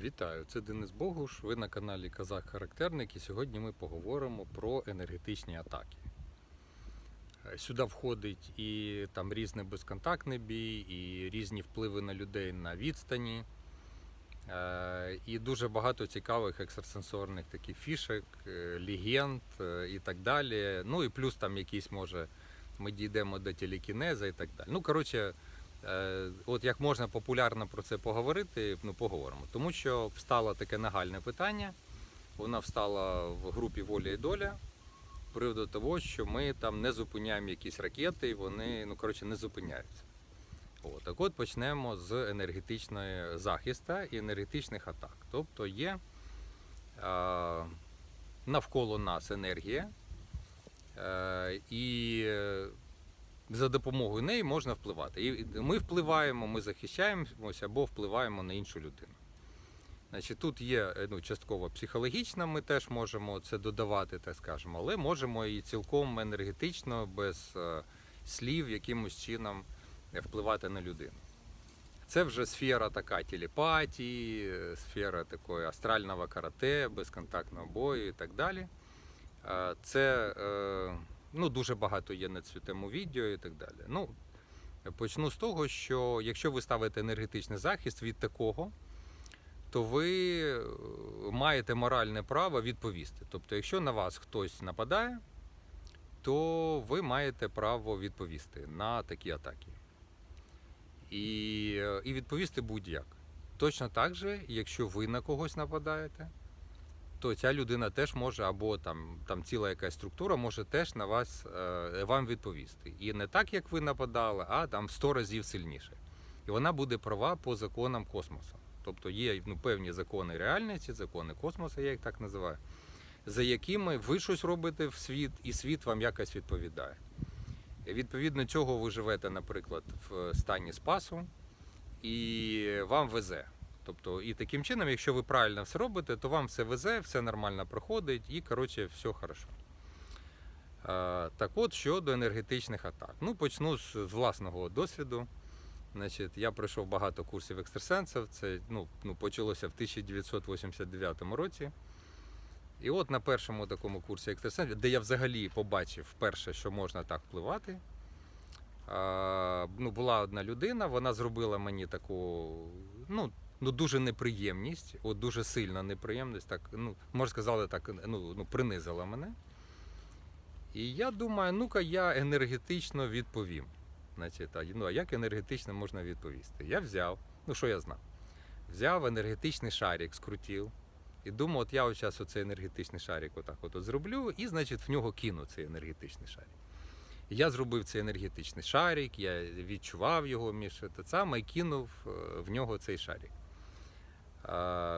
Вітаю, це Денис Богуш. Ви на каналі Казак Характерник і сьогодні ми поговоримо про енергетичні атаки. Е, Сюди входить і там різний безконтактний бій, і різні впливи на людей на відстані, е, і дуже багато цікавих екстрасенсорних таких фішек, е, легенд і так далі. Ну і плюс там якісь може ми дійдемо до телекінеза і так далі. Ну, коротше, От як можна популярно про це поговорити, ну поговоримо. Тому що встало таке нагальне питання. Вона встала в групі Воля і доля з приводу того, що ми там не зупиняємо якісь ракети, і вони ну коротше не зупиняються. От, так от почнемо з енергетичної захисту і енергетичних атак. Тобто є е, навколо нас енергія, е, і е, за допомогою неї можна впливати. І ми впливаємо, ми захищаємося або впливаємо на іншу людину. Значить, тут є е, ну, частково психологічна, ми теж можемо це додавати, так скажемо, але можемо і цілком енергетично, без е, слів, якимось чином впливати на людину. Це вже сфера така телепатії, е, сфера такої астрального карате, безконтактного бою і так далі. Це ну, дуже багато є на цю тему відео і так далі. Ну, почну з того, що якщо ви ставите енергетичний захист від такого, то ви е, маєте моральне право відповісти. Тобто, якщо на вас хтось нападає, то ви маєте право відповісти на такі атаки. І, е, і відповісти будь-як. Точно так же, якщо ви на когось нападаєте, то ця людина теж може, або там, там ціла якась структура може теж на вас е, вам відповісти. І не так, як ви нападали, а там в 100 разів сильніше. І вона буде права по законам космосу. Тобто є ну, певні закони реальності, закони космосу, я їх так називаю, за якими ви щось робите в світ, і світ вам якось відповідає. Відповідно цього ви живете, наприклад, в стані спасу, і вам везе. Тобто, і таким чином, якщо ви правильно все робите, то вам все везе, все нормально проходить і, коротше, все хорошо. Так от щодо енергетичних атак. Ну, почну з, власного досвіду. Значить, я пройшов багато курсів екстрасенсів. Це ну, ну, почалося в 1989 році. І от на першому такому курсі екстрасенсів, де я взагалі побачив вперше, що можна так впливати. Ну, була одна людина, вона зробила мені таку, ну, ну дуже неприємність, от дуже сильна неприємність, так, ну, можна сказати, так, ну, ну, принизила мене. І я думаю, ну-ка я енергетично відповім. Значить, ну, а як енергетично можна відповісти? Я взяв, ну що я знав? Взяв енергетичний шарик, скрутив. І думав, от я зараз оцей енергетичний шарик отак от, от зроблю, і, значить, в нього кину цей енергетичний шарик. Я зробив цей енергетичний шарик, я відчував його між те саме і кинув е, в нього цей шарик.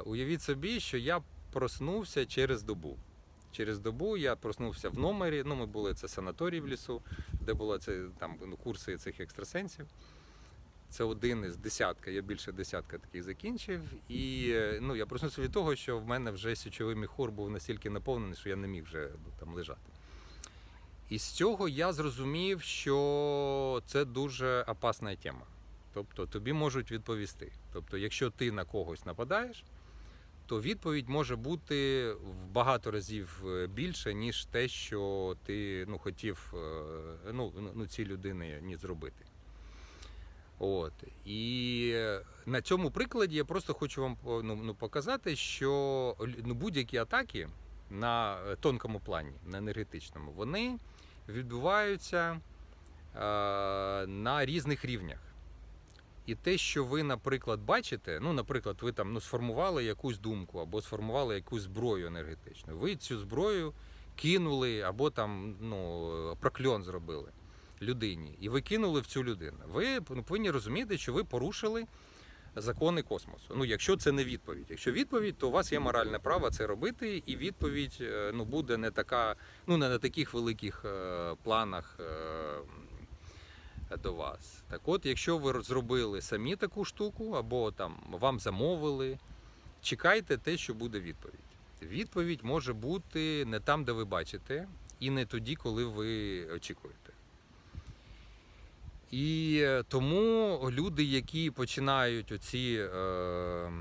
Уявіть собі, що я проснувся через добу. Через добу я проснувся в номері. Ну, ми були це санаторій в лісу, де були це, там, ну, курси цих екстрасенсів. Це один із десятка, я більше десятка таких закінчив. І ну, я проснувся від того, що в мене вже січовий міхур був настільки наповнений, що я не міг вже ну, там лежати. І з цього я зрозумів, що це дуже опасна тема. Тобто тобі можуть відповісти. Тобто, якщо ти на когось нападаєш, то відповідь може бути в багато разів е, більше, ніж те, що ти ну, хотів е, ну, ну, цій людині ні зробити. От. І на цьому прикладі я просто хочу вам ну, ну, показати, що ну, будь-які атаки на е, тонкому плані, на енергетичному, вони відбуваються е, на різних рівнях. І те, що ви, наприклад, бачите, ну, наприклад, ви там ну, сформували якусь думку або сформували якусь зброю енергетичну, ви цю зброю кинули або там ну, прокльон зробили людині, і ви кинули в цю людину. Ви ну, повинні розуміти, що ви порушили закони космосу. Ну, якщо це не відповідь. Якщо відповідь, то у вас є моральне право це робити, і відповідь е, ну, буде не така, ну не на таких великих е, планах. Е, до вас. Так от, якщо ви зробили самі таку штуку, або там вам замовили, чекайте те, що буде відповідь. Відповідь може бути не там, де ви бачите, і не тоді, коли ви очікуєте. І е, тому люди, які починають оці е,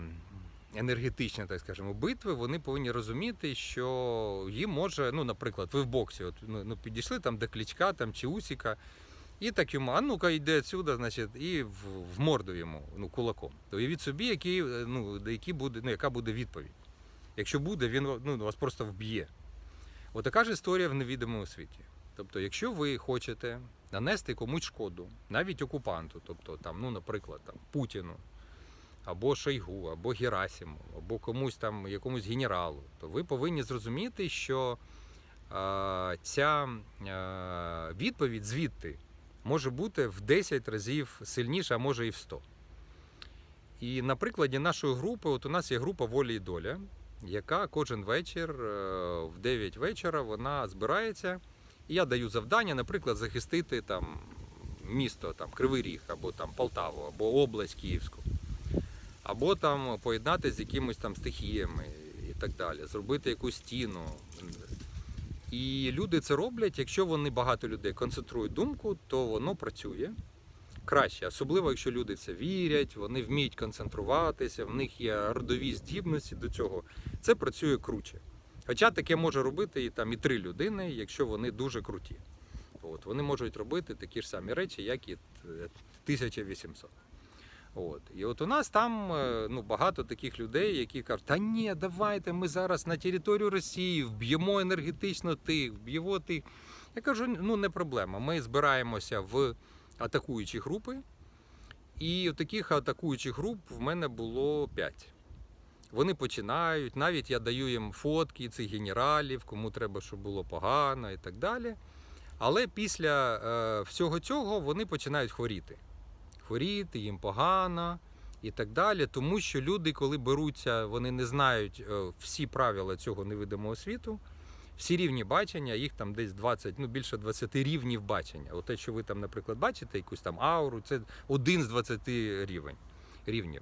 енергетичні, так скажемо, битви, вони повинні розуміти, що їм може, ну, наприклад, ви в боксі, от, ну, ну, підійшли там до клічка там, чи усіка, і так йому, ну-ка йде отсюда, значить, і в, в морду йому ну, кулаком. То уявіть собі, який, е, ну, які буде, ну, яка буде відповідь. Якщо буде, він ну, вас просто вб'є. Отака ж історія в невідомому світі. Тобто, якщо ви хочете нанести комусь шкоду, навіть окупанту, тобто, там, ну, наприклад, там, Путіну, або Шойгу, або Герасиму, або комусь там, якомусь генералу, то ви повинні зрозуміти, що е, ця е, відповідь звідти може бути в 10 разів сильніша, а може і в 100. І на прикладі нашої групи, от у нас є група Воля і доля, яка кожен вечір е, в 9 вечора вона збирається. І я даю завдання, наприклад, захистити там місто там, Кривий Ріг, або там Полтаву, або область Київську, або там поєднати з якимись там стихіями і так далі, зробити якусь стіну. І люди це роблять, якщо вони багато людей концентрують думку, то воно працює краще. Особливо, якщо люди це вірять, вони вміють концентруватися, в них є родові здібності до цього. Це працює круче. Хоча таке може робити і там і три людини, якщо вони дуже круті. От, вони можуть робити такі ж самі речі, як і е, 1800. От. І от у нас там е, ну, багато таких людей, які кажуть, та ні, давайте ми зараз на територію Росії вб'ємо енергетично тих, вб'ємо тих. Я кажу, ну не проблема. Ми збираємося в атакуючі групи, і таких атакуючих груп в мене було 5. Вони починають, навіть я даю їм фотки цих генералів, кому треба, щоб було погано і так далі. Але після е, всього цього вони починають хворіти. Хворіти, їм погано і так далі. Тому що люди, коли беруться, вони не знають е, всі правила цього невидимого світу, всі рівні бачення, їх там десь 20, ну більше 20 рівнів бачення. От те, що ви там, наприклад, бачите, якусь там ауру, це один з 20 рівень, рівнів.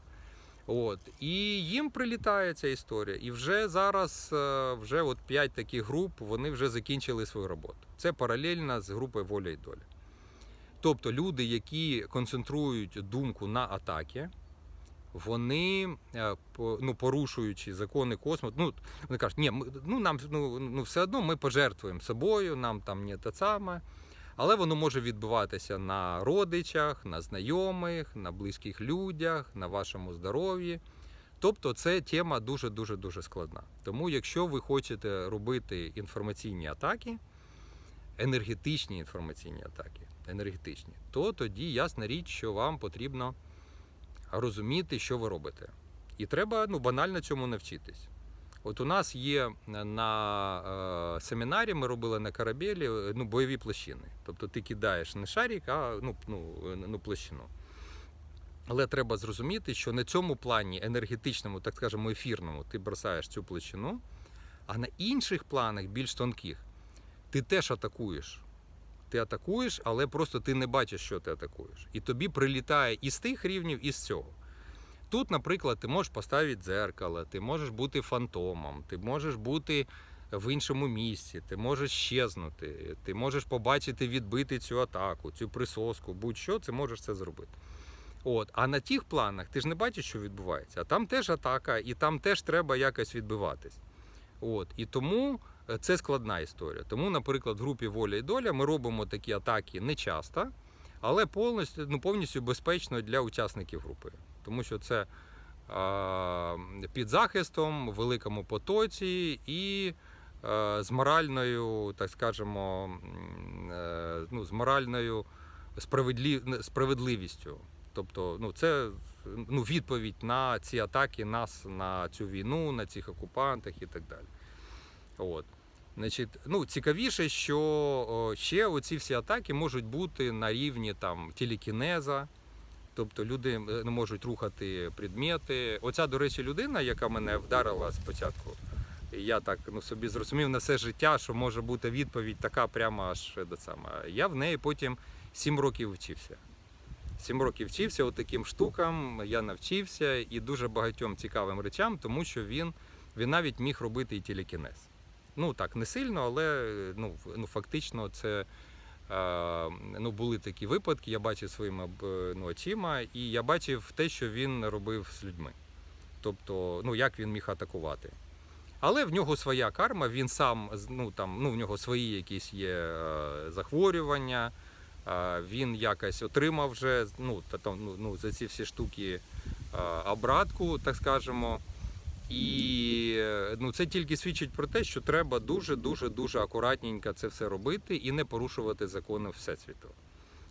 От. І їм прилітає ця історія. І вже зараз, е, вже от 5 таких груп, вони вже закінчили свою роботу. Це паралельно з групою Воля і доля. Тобто люди, які концентрують думку на атаки, вони, е, ну, порушуючи закони космосу, ну, вони кажуть, ні, ми, ну, нам ну, ну, все одно ми пожертвуємо собою, нам там не те саме. Але воно може відбуватися на родичах, на знайомих, на близьких людях, на вашому здоров'ї. Тобто це тема дуже-дуже дуже складна. Тому, якщо ви хочете робити інформаційні атаки, енергетичні інформаційні атаки, енергетичні, то тоді ясна річ, що вам потрібно розуміти, що ви робите. І треба ну, банально цьому навчитись. От у нас є на е, семінарі, ми робили на корабелі е, ну, бойові площини. Тобто ти кидаєш не шарик, а ну, ну, е, ну, площину. Але треба зрозуміти, що на цьому плані енергетичному, так скажемо, ефірному, ти бросаєш цю площину, а на інших планах, більш тонких, ти теж атакуєш. Ти атакуєш, але просто ти не бачиш, що ти атакуєш. І тобі прилітає із тих рівнів, і з цього. Тут, наприклад, ти можеш поставити дзеркало, ти можеш бути фантомом, ти можеш бути в іншому місці, ти можеш щезнути, ти можеш побачити, відбити цю атаку, цю присоску, будь-що, ти можеш це зробити. От, а на тих планах ти ж не бачиш, що відбувається. А там теж атака, і там теж треба якось відбиватись. От, і тому це складна історія. Тому, наприклад, в групі Воля і доля ми робимо такі атаки не часто, але повністю, ну, повністю безпечно для учасників групи. Тому що це е, під захистом, в великому потоці і е, з моральною, так скажемо, м, е, ну, з моральною справедлі... справедливістю. Тобто, ну, це ну, відповідь на ці атаки нас на цю війну, на цих окупантах і так далі. От. Значить, ну, цікавіше, що ще оці всі атаки можуть бути на рівні там, телекінеза, тобто люди е, не можуть рухати предмети. Оця, до речі, людина, яка мене вдарила спочатку, я так ну, собі зрозумів на все життя, що може бути відповідь така прямо аж до саме. Я в неї потім 7 років вчився. Сім років вчився от таким штукам, я навчився і дуже багатьом цікавим речам, тому що він, він навіть міг робити і телекінез. Ну так, не сильно, але ну, ну, фактично це е, ну, були такі випадки, я бачив своїми ну, очима, і я бачив те, що він робив з людьми. тобто, ну як він міг атакувати. Але в нього своя карма, він сам ну, там, ну, в нього свої якісь є е, захворювання, е, він якось отримав вже ну, та, там, ну, ну, за ці всі штуки обратку, так скажемо. І ну, це тільки свідчить про те, що треба дуже дуже акуратненько це все робити і не порушувати закони Всесвіту.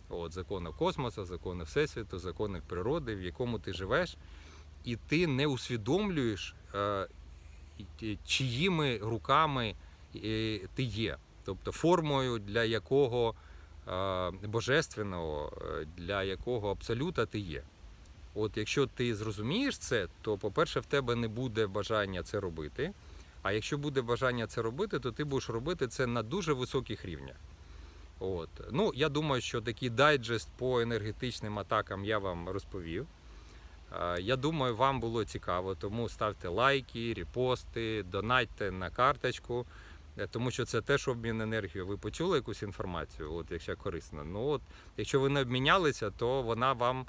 От, закони космосу, закони Всесвіту, закони природи, в якому ти живеш, і ти не усвідомлюєш, е, чиїми руками е, ти є. Тобто формою, для якого е, божественного, для якого абсолюта ти є. От якщо ти зрозумієш це, то, по-перше, в тебе не буде бажання це робити. А якщо буде бажання це робити, то ти будеш робити це на дуже високих рівнях. От. Ну, я думаю, що такий дайджест по енергетичним атакам я вам розповів. Я думаю, вам було цікаво, тому ставте лайки, репости, донатьте на карточку, е, тому що це теж обмін енергією. Ви почули якусь інформацію, от, якщо корисна. Ну, от, якщо ви не обмінялися, то вона вам,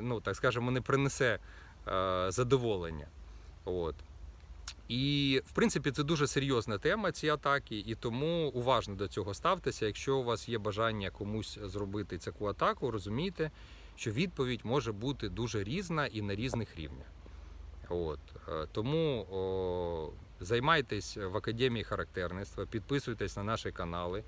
ну, так скажемо, не принесе е, задоволення. От. І, в принципі, це дуже серйозна тема, ці атаки, і тому уважно до цього ставтеся. Якщо у вас є бажання комусь зробити таку атаку, розумійте, що відповідь може бути дуже різна і на різних рівнях. От. е, Тому о, займайтесь в академії характерництва, підписуйтесь на наші канали.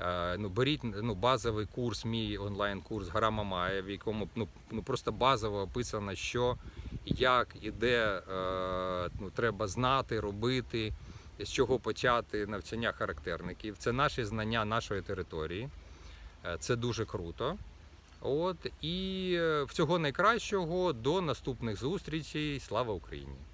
Е, Ну, беріть ну, базовий курс, мій онлайн-курс Гра Мамая, в якому ну, ну, просто базово описано, що, як і де е, ну, треба знати, робити, з чого почати навчання характерників. Це наші знання нашої території. Е, Це дуже круто. От і всього найкращого до наступних зустрічей. Слава Україні!